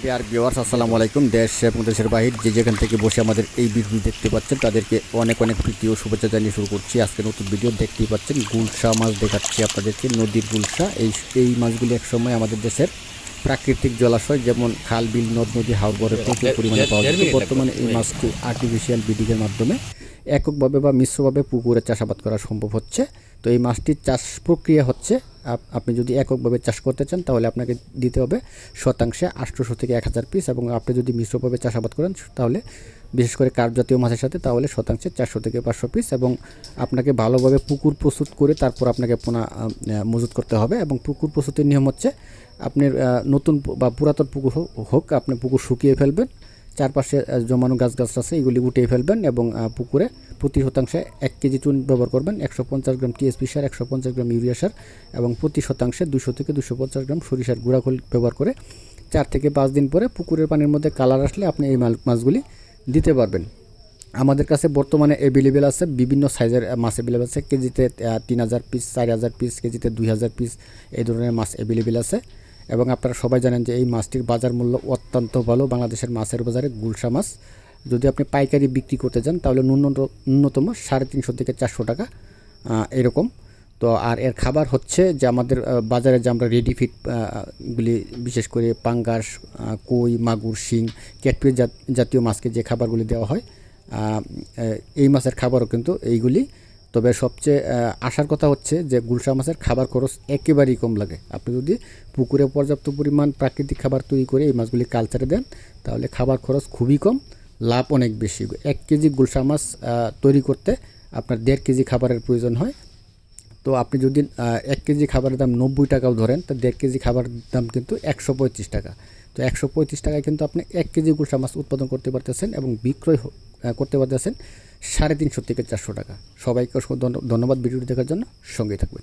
Dear viewers আসসালামু আলাইকুম দেশ এবং দেশের বাহির যে যেখান থেকে বসে আমাদের এই ভিডিও দেখতে পাচ্ছেন তাদেরকে অনেক অনেক প্রীতি ও শুভেচ্ছা জানিয়ে শুরু করছি। আজকে নতুন ভিডিও দেখতেই পাচ্ছেন গুলশা মাছ দেখাচ্ছি আপনাদেরকে নদীর গুলশা। এই এই মাছগুলি একসময় আমাদের দেশের প্রাকৃতিক জলাশয় যেমন খাল বিল নদ নদী হাওড়ে প্রচুর পরিমাণে পাওয়া যেত বর্তমানে এই মাছটি আর্টিফিশিয়াল ব্রিডিংয়ের মাধ্যমে এককভাবে বা মিশ্রভাবে পুকুরে চাষাবাদ করা সম্ভব হচ্ছে। তো এই মাছটির চাষ প্রক্রিয়া হচ্ছে, আপ- আপনি যদি এককভাবে চাষ করতে চান, তাহলে আপনাকে দিতে হবে শতাংশে আটশোশো থেকে এক হাজার পিস এবং আপনি যদি মিশ্রভাবে চাষাবাদ করেন, তাহলে বিশেষ করে কার্প জাতীয় মাছের সাথে, তাহলে শতাংশে চারশো থেকে পাঁচশো পিস এবং আপনাকে ভালোভাবে পুকুর প্রস্তুত করে তারপর আপনাকে পোনা মজুত করতে হবে এবং পুকুর প্রস্তুতির নিয়ম হচ্ছে আপনি নতুন বা পুরাতন পুকুর হোক, আপনি পুকুর শুকিয়ে ফেলবেন চারপাশে জমানো গাছ গাছ আছে, এগুলি উঠিয়ে ফেলবেন এবং পুকুরে প্রতি শতাংশে এক কেজি চুন ব্যবহার করবেন। একশো পঞ্চাশ গ্রাম টিএসপি সার, একশো পঞ্চাশ গ্রাম ইউরিয়া সার এবং প্রতি শতাংশে দুশো থেকে দুশো পঞ্চাশ গ্রাম সরিষার গুঁড়াখোল ব্যবহার করে চার থেকে পাঁচ দিন পরে পুকুরের পানির মধ্যে কালার আসলে আপনি এই মাছগুলি দিতে পারবেন। আমাদের কাছে বর্তমানে অ্যাভেলেবেল আছে, বিভিন্ন সাইজের মাছ অ্যাভেলেবেল আছে। কেজিতে তিন হাজার পিস চার হাজার পিস কেজিতে দুই হাজার পিস এই ধরনের মাছ অ্যাভেলেবেল আছে। এবং আপনারা সবাই জানেন যে এই মাছটির বাজার মূল্য অত্যন্ত ভালো। বাংলাদেশের মাছের বাজারে গুলশা মাছ। যদি আপনি পাইকারি বিক্রি করতে যান, তাহলে ন্যূনতম সাড়ে তিনশো থেকে চারশো টাকা এরকম। তো আর এর খাবার হচ্ছে যে আমাদের বাজারে যে আমরা রেডি ফিট গুলি বিশেষ করে পাঙ্গাস কই, মাগুর, শিং ক্যাটফিস জাতীয় মাছকে যে খাবারগুলি দেওয়া হয় এই মাছের খাবারও কিন্তু এইগুলি তবে সবচেয়ে আসার কথা হচ্ছে যে গুলশা মাছের খাবার খরচ একেবারেই কম লাগে। আপনি যদি পুকুরে পর্যাপ্ত পরিমাণ প্রাকৃতিক খাবার তৈরি করে এই মাছগুলি কালচারে দেন, তাহলে খাবার খরচ খুবই কম, লাভ অনেক বেশি। এক কেজি গুলশা মাছ তৈরি করতে আপনার দেড় কেজি খাবারের প্রয়োজন হয়। তো আপনি যদি এক কেজি খাবারের দাম নব্বই টাকাও ধরেন, তো দেড় কেজি খাবারের দাম কিন্তু একশো পঁয়ত্রিশ টাকা। তো একশো পঁয়ত্রিশ টাকায় কিন্তু আপনি এক কেজি গুলশা মাছ উৎপাদন করতে পারতেছেন এবং বিক্রয় করতে পারতেছেন। সাড়ে তিনশো থেকে চারশো টাকা। সবাইকে ধন্যবাদ ভিডিওটি দেখার জন্য। সঙ্গে থাকবেন।